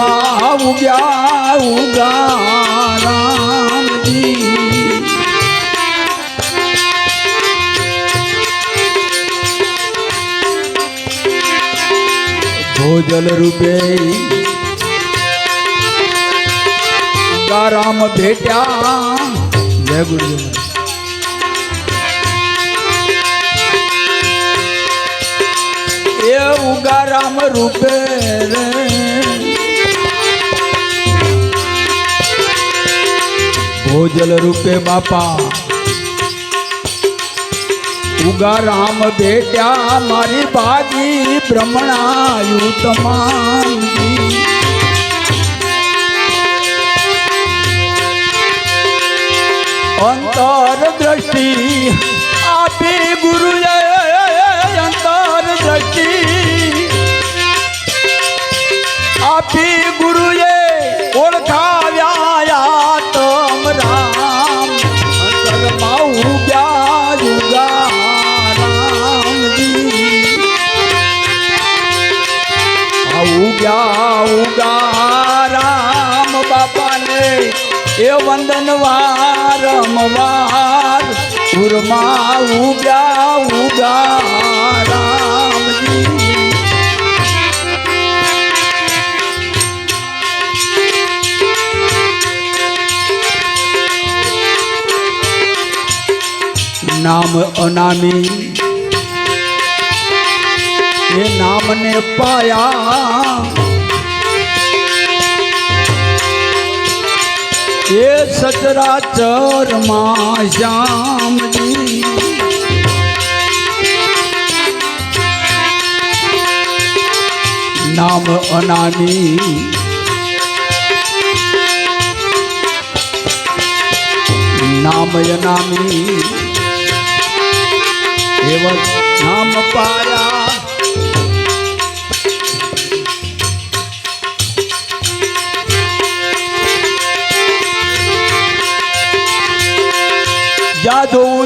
ઉરમાં ઉગ્યા ઉગા રામજી ભોજલ રૂપે ગારામ ભેટ્યા જય ગુરુદેવ એ ઉગારામ રૂપે રે ભોજલ રૂપે બાપા. ઉગારામ બેટ્યા મારી બાજી ભ્રમણાયુ અંતર દ્રષ્ટિ આપી ગુરુએ ઉગા રામ બાપાને એ વંદન વારંવાર ઉરમાં ઉગા ઉગા રામજી નામ અનામી. એ નામને પાયા. એ સચરાચરમાં શ્યામજી. નામ અનાની. નામ અનામી એવ નામ પાયા Obrigado.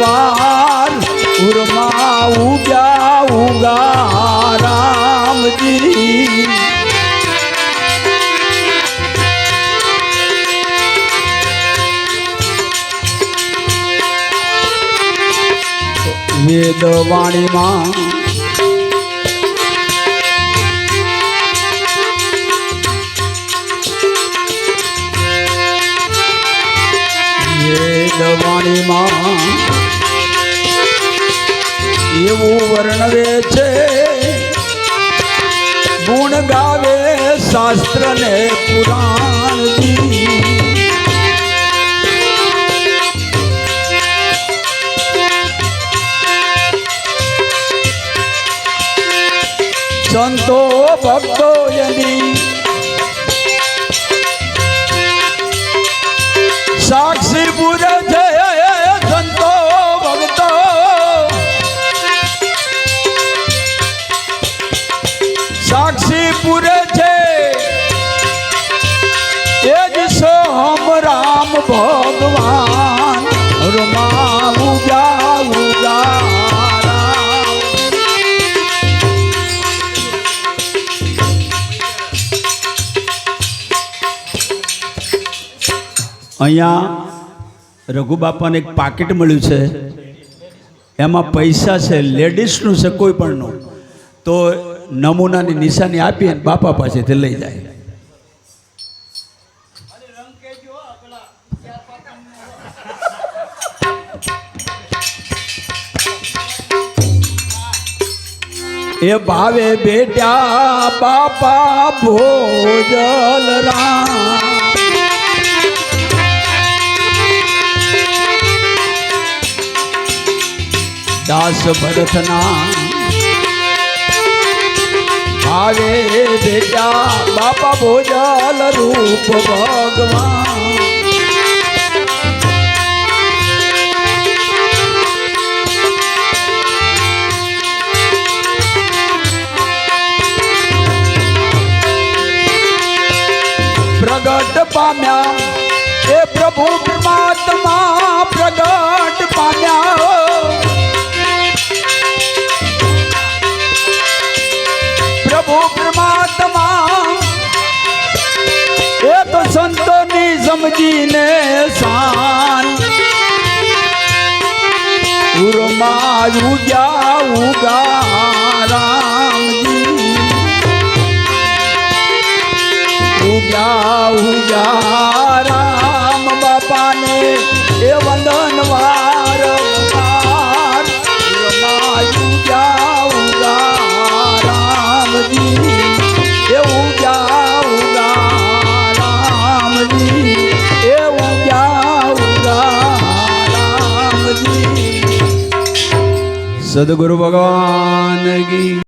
વારંવાર ઉરમાં ઉગ્યા ઉગા રામજી. વેદ વેદ વાણીમાં એવું વર્ણવે છે ગુણ ગાવે શાસ્ત્ર ને પુરાણ સંતો ભક્તો યદી ભગવાન અહીંયા રઘુબાપાને એક પાકીટ મળ્યું છે. એમાં પૈસા છે, લેડીઝનું છે, કોઈ પણનું તો નમૂનાની નિશાની આપી બાપા પાસેથી લઈ જાય. એ ભાવે બેટા બાપા ભોજલ રામ દાસ ભરતના આવે ભેટ્યા બાપા ભોજલ રૂપ ભગવાન પ્રગટ પામ્યા એ પ્રભુ પરમાત્મા પ્રગટ પામ્યા પ્રભુ પરમાત્મા એ તો સંતોની સમજીને શાન ઉરમાં ઉગ્યા ઉગા ઉગ્યા રામ બાપાને એ વંદન વાર રામજી. એ રામજી. સદગુરુ ભગવાન કી